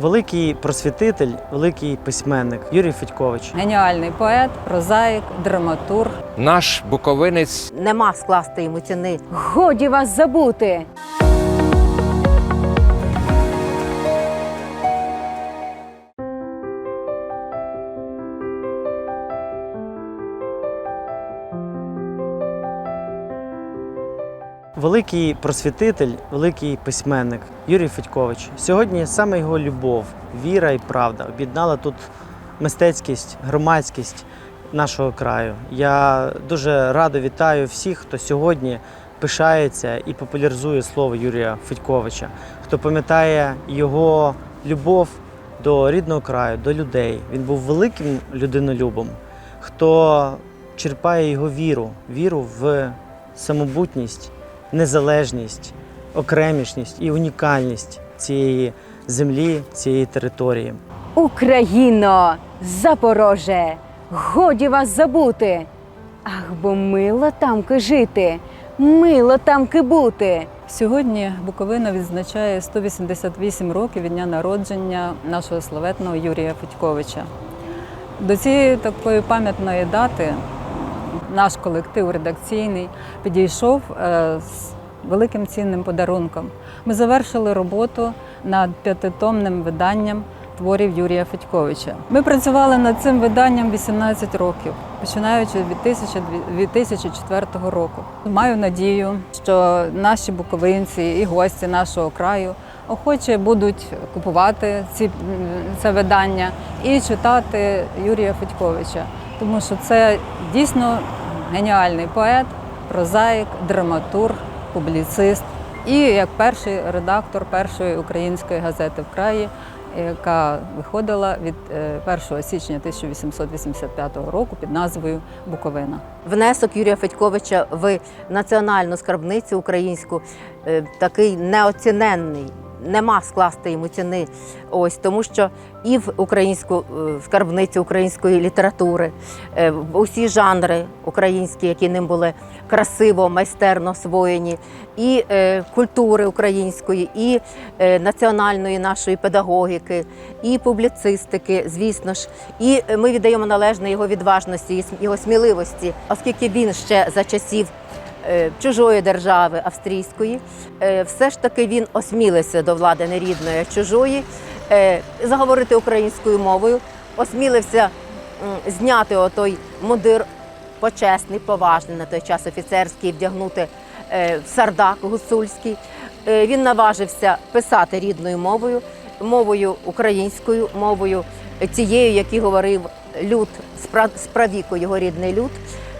Великий просвітитель, великий письменник Юрій Федькович. Геніальний поет, прозаїк, драматург. Наш буковинець Нема скласти йому ціни. Годі вас забути. Великий просвітитель, великий письменник Юрій Федькович. Сьогодні саме його любов, віра і правда об'єднала тут мистецькість, громадськість нашого краю. Я дуже радо вітаю всіх, хто сьогодні пишається і популяризує слово Юрія Федьковича, хто пам'ятає його любов до рідного краю, до людей. Він був великим людинолюбом, хто черпає його віру, віру в самобутність, незалежність, окремішність і унікальність цієї землі, цієї території. Україно, Запороже, годі вас забути. Ах, бо мило тамки жити, мило тамки бути. Сьогодні Буковина відзначає 188 років від дня народження нашого славетного Юрія Федьковича. До цієї такої пам'ятної дати наш колектив редакційний підійшов е, з великим цінним подарунком. Ми завершили роботу над п'ятитомним виданням творів Юрія Федьковича. Ми працювали над цим виданням 18 років, починаючи від 1000 2004 року. Маю надію, що наші буковинці і гості нашого краю охоче будуть купувати ці, це видання і читати Юрія Федьковича, тому що це дійсно геніальний поет, прозаїк, драматург, публіцист і як перший редактор першої української газети в краї, яка виходила від е, 1 січня 1885 року під назвою Буковина. Внесок Юрія Федьковича в національну скарбницю українську е, такий неоціненний. Нема скласти йому ціни. Ось тому, що і в українську е, скарбницю української літератури, е, усі жанри українські, які ним були красиво, майстерно освоєні, і е, культури української, і національної нашої педагогіки, і публіцистики, звісно ж. І ми віддаємо належне його відважності, його сміливості, оскільки він ще за часів чужої держави австрійської, е, все ж таки він осмілився до влади не рідної, а чужої, е, заговорити українською мовою, осмілився зняти отой мундир почесний, поважний на той час офіцерський, вдягнути е, сардак гуцульський. Е, Він наважився писати рідною мовою, мовою українською, мовою тією, який говорив люд спра- справіку, його рідний люд,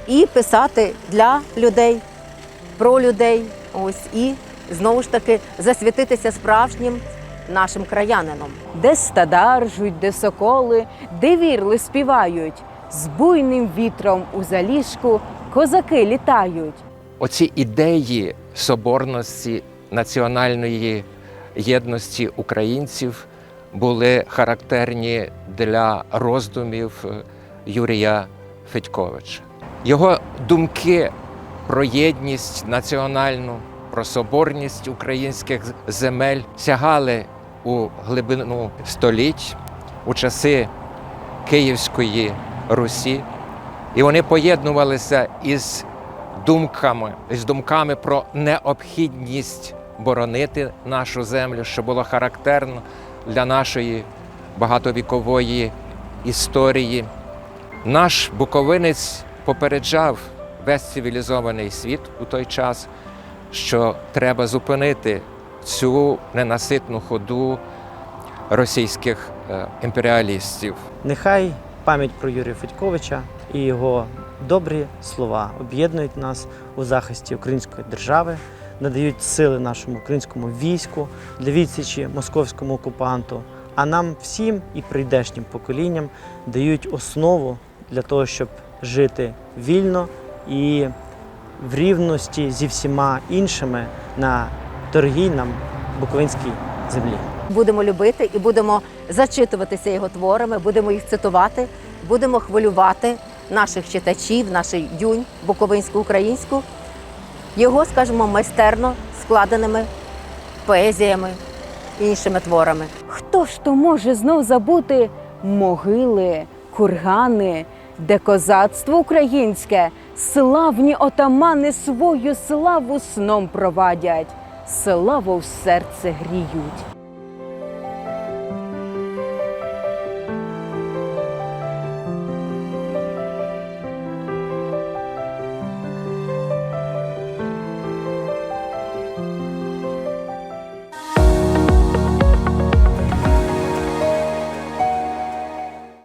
і писати для людей, про людей. Ось і знову ж таки засвітитися справжнім нашим краянином. Де стада ржуть, де соколи, де вірли співають. З буйним вітром у заліжку козаки літають. оці ідеї соборності національної єдності українців були характерні для роздумів е, Юрія Федьковича. Його думки про єдність національну, про соборність українських земель сягали у глибину століть, у часи Київської Русі, і вони поєднувалися із думками, з думками про необхідність боронити нашу землю, що було характерно для нашої багатовікової історії. Наш буковинець попереджав весь цивілізований світ у той час, що треба зупинити цю ненаситну ходу російських е, імперіалістів. Нехай пам'ять про Юрія Федьковича і його добрі слова об'єднують нас у захисті української держави, надають сили нашому українському війську для відсічі московському окупанту. А нам всім і прийдешнім поколінням дають основу для того, щоб жити вільно і в рівності зі всіма іншими на дорогій нам буковинській землі. Будемо любити і будемо зачитуватися його творами, будемо їх цитувати, будемо хвилювати наших читачів, наших дюнь буковинську українську, його, скажімо, майстерно складеними поезіями і іншими творами. Хто ж то може знов забути могили, кургани, де козацтво українське, славні отамани свою славу сном провадять, славу в серце гріють.